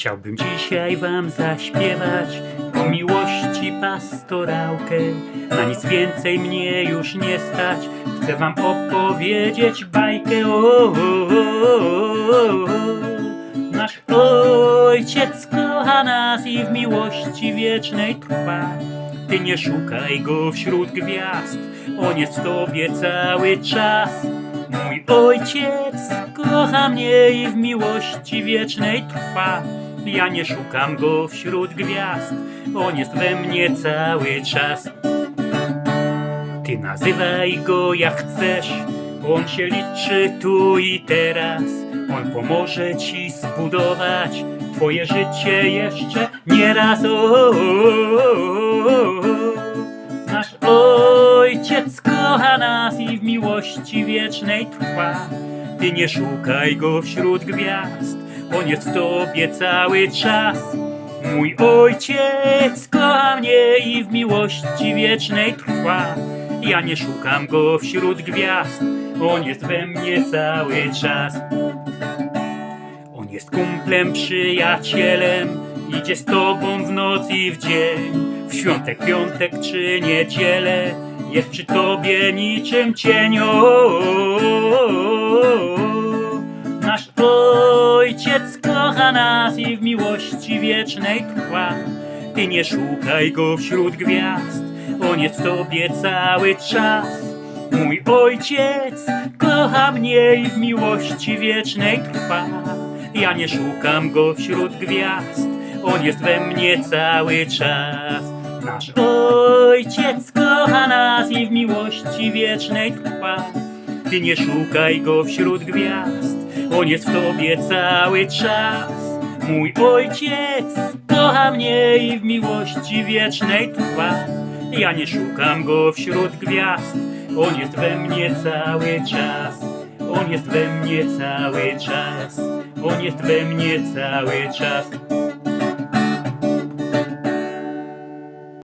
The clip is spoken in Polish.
Chciałbym dzisiaj wam zaśpiewać o miłości pastorałkę. Na nic więcej mnie już nie stać. Chcę wam opowiedzieć bajkę. O, o, o, o. Nasz ojciec kocha nas i w miłości wiecznej trwa. Ty nie szukaj go wśród gwiazd, on jest w tobie cały czas. Mój ojciec kocha mnie i w miłości wiecznej trwa. Ja nie szukam go wśród gwiazd, on jest we mnie cały czas. Ty nazywaj go jak chcesz, on się liczy tu i teraz. On pomoże ci zbudować twoje życie jeszcze nieraz. O, o, o, o. Nasz ojciec kocha nas i w miłości wiecznej trwa. Ty nie szukaj go wśród gwiazd, on jest w tobie cały czas. Mój ojciec kocha mnie i w miłości wiecznej trwa. Ja nie szukam go wśród gwiazd, on jest we mnie cały czas. On jest kumplem, przyjacielem, idzie z tobą w noc i w dzień. W świątek, piątek czy niedzielę, jest przy tobie niczym cień. Miłości wiecznej trwa. Ty nie szukaj go wśród gwiazd, on jest w tobie cały czas. Mój ojciec kocha mnie i w miłości wiecznej trwa. Ja nie szukam go wśród gwiazd, on jest we mnie cały czas. Nasz ojciec kocha nas i w miłości wiecznej trwa. Ty nie szukaj go wśród gwiazd, on jest w tobie cały czas. Mój ojciec kocha mnie i w miłości wiecznej trwa. Ja nie szukam go wśród gwiazd, on jest we mnie cały czas. On jest we mnie cały czas. On jest we mnie cały czas.